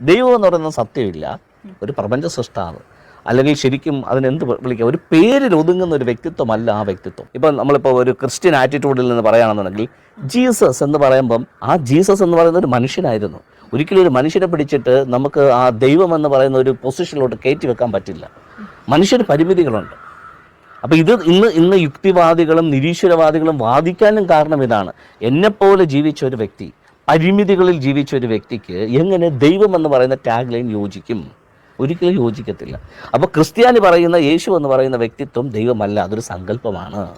ദൈവം എന്ന് പറയുന്ന സത്യമില്ല. ഒരു പ്രപഞ്ച സൃഷ്ടാവ്. അല്ലെങ്കിൽ ശരിക്കും അതിനെന്ത് വിളിക്കുക വിളിക്കാം? ഒരു പേരിൽ ഒതുങ്ങുന്ന ഒരു വ്യക്തിത്വമല്ല ആ വ്യക്തിത്വം. ഇപ്പം നമ്മളിപ്പോൾ ഒരു ക്രിസ്ത്യൻ ആറ്റിറ്റ്യൂഡിൽ നിന്ന് പറയുകയാണെന്നുണ്ടെങ്കിൽ ജീസസ് എന്ന് പറയുമ്പം ആ ജീസസ് എന്ന് പറയുന്ന ഒരു മനുഷ്യനായിരുന്നു. ഒരിക്കലും ഒരു മനുഷ്യനെ പിടിച്ചിട്ട് നമുക്ക് ആ ദൈവം എന്ന് പറയുന്ന ഒരു പൊസിഷനിലോട്ട് കയറ്റി വെക്കാൻ പറ്റില്ല. മനുഷ്യന് പരിമിതികളുണ്ട്. അപ്പോൾ ഇത് ഇന്ന് ഇന്ന് യുക്തിവാദികളും നിരീശ്വരവാദികളും വാദിക്കാനും കാരണം ഇതാണ്. എന്നെപ്പോലെ ജീവിച്ച ഒരു വ്യക്തി പരിമിതികളിൽ ജീവിച്ച ഒരു വ്യക്തിക്ക് എങ്ങനെ ദൈവം എന്ന് പറയുന്ന ടാഗ് ലൈൻ യോജിക്കും? ഒരിക്കലും യോജിക്കത്തില്ല. അപ്പോൾ ക്രിസ്ത്യാനി പറയുന്ന യേശു എന്ന് പറയുന്ന വ്യക്തിത്വം ദൈവമല്ല അതൊരു സങ്കല്പമാണ്.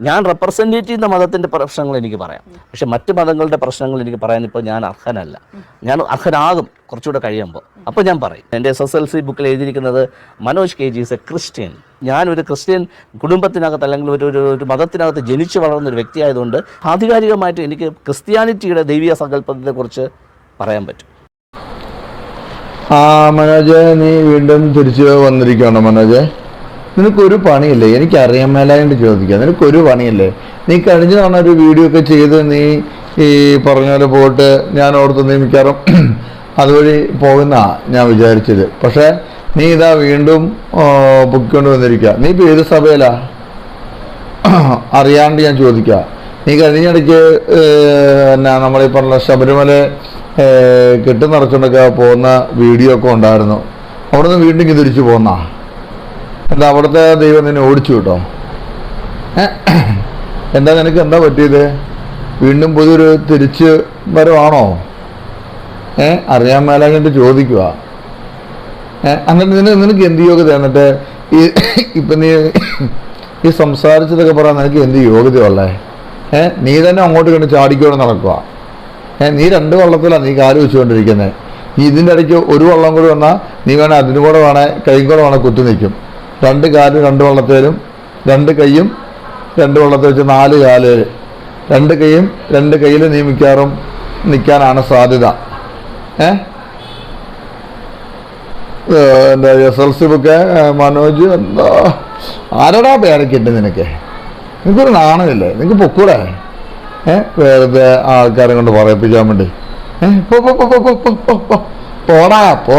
ഞാൻ റെപ്രസെന്റേറ്റ് ചെയ്യുന്ന മതത്തിന്റെ പ്രശ്നങ്ങൾ എനിക്ക് പറയാം. പക്ഷെ മറ്റ് മതങ്ങളുടെ പ്രശ്നങ്ങൾ എനിക്ക് പറയാൻ ഇപ്പോൾ ഞാൻ അർഹനല്ല. ഞാൻ അർഹനാകും കുറച്ചുകൂടെ കഴിയുമ്പോൾ. അപ്പോൾ ഞാൻ പറയും. എന്റെ എസ് എസ് എൽ സി ബുക്കിൽ എഴുതിയിരിക്കുന്നത് Manoj K G is a Christian ഞാനൊരു ക്രിസ്ത്യൻ കുടുംബത്തിനകത്ത് അല്ലെങ്കിൽ ഒരു ഒരു മതത്തിനകത്ത് ജനിച്ചു വളർന്ന ഒരു വ്യക്തിയായതുകൊണ്ട് ആധികാരികമായിട്ട് എനിക്ക് ക്രിസ്ത്യാനിറ്റിയുടെ ദൈവീയ സങ്കല്പത്തെക്കുറിച്ച് പറയാൻ പറ്റും. ആ മനോജ് നീ വീണ്ടും തിരിച്ചു വന്നിരിക്കുകയാണോ മനോജ്? നിനക്കൊരു പണിയില്ലേ? എനിക്ക് അറിയാൻ മേലായിട്ട് ചോദിക്കാം. നിനക്കൊരു പണിയില്ലേ? നീ കഴിഞ്ഞ തവണ ഒരു വീഡിയോ ഒക്കെ ചെയ്ത് നീ ഈ പറഞ്ഞ പോലെ പോയിട്ട് ഞാൻ ഓർത്ത് നീ അതുവഴി പോകുന്ന ഞാൻ വിചാരിച്ചത്. പക്ഷേ നീ ഇതാ വീണ്ടും പൊക്കിക്കൊണ്ട് വന്നിരിക്കുക നീ ഇപ്പോൾ ഏത് സഭയിലാ? അറിയാണ്ട് ഞാൻ ചോദിക്കുക നീ കഴിഞ്ഞിടയ്ക്ക് എന്നാ നമ്മളീ പറഞ്ഞ ശബരിമല കെട്ട് നിറച്ചുകൊണ്ടൊക്കെ പോകുന്ന വീഡിയോ ഒക്കെ ഉണ്ടായിരുന്നു. അവിടെ നിന്ന് വീണ്ടും തിരിച്ചു പോന്ന. എന്താ അവിടുത്തെ ദൈവം നിന്നെ ഓടിച്ചു കേട്ടോ എന്താ നിനക്ക് എന്താ പറ്റിയത്? വീണ്ടും പുതിയൊരു തിരിച്ച് വരവാണോ? ഏ അറിയാൻ മേലായിട്ട് ചോദിക്കുക ഏഹ് എന്നിട്ട് നിന നിനക്ക് എന്ത് യോഗ്യത? എന്നിട്ട് ഈ ഇപ്പം നീ ഈ സംസാരിച്ചതൊക്കെ പറയാൻ നിനക്ക് എന്ത് യോഗ്യത യോഗ്യതയുള്ളേ ഏ നീ തന്നെ അങ്ങോട്ട് കണ്ട് ചാടിക്കോടെ നടക്കുക ഏ നീ രണ്ട് വള്ളത്തിലാണ് നീ കാൽ വെച്ചുകൊണ്ടിരിക്കുന്നത് നീ ഇതിന്റെ ഇടയ്ക്ക് ഒരു വള്ളം കൂടി വന്നാൽ നീ വേണേൽ അതിന് കൂടെ വേണേൽ കൈയും കൂടെ വേണേൽ കുത്തി നിൽക്കും. രണ്ട് കാലും രണ്ട് വള്ളത്തേലും രണ്ട് കൈയും രണ്ട് വള്ളത്തിൽ വെച്ച് നാല് കാൽ. രണ്ട് കൈയും രണ്ട് കയ്യിൽ നീ മിക്കാറും നിൽക്കാനാണ് സാധ്യത. ഏഹ് എന്താ S L C book? Manoj എന്താ? ആരോടാ പേരക്കിട്ട് നിനക്ക്? നിനക്കൊരു നാണമില്ലേ? നിനക്ക് പൊക്കൂടെ? ഏ വേറെ ആൾക്കാരെ കൊണ്ട് പറയിപ്പിക്കാൻ വേണ്ടി. ഏഹ് പോ പോ പോ പോ പോ പോ. പോടാ പോ.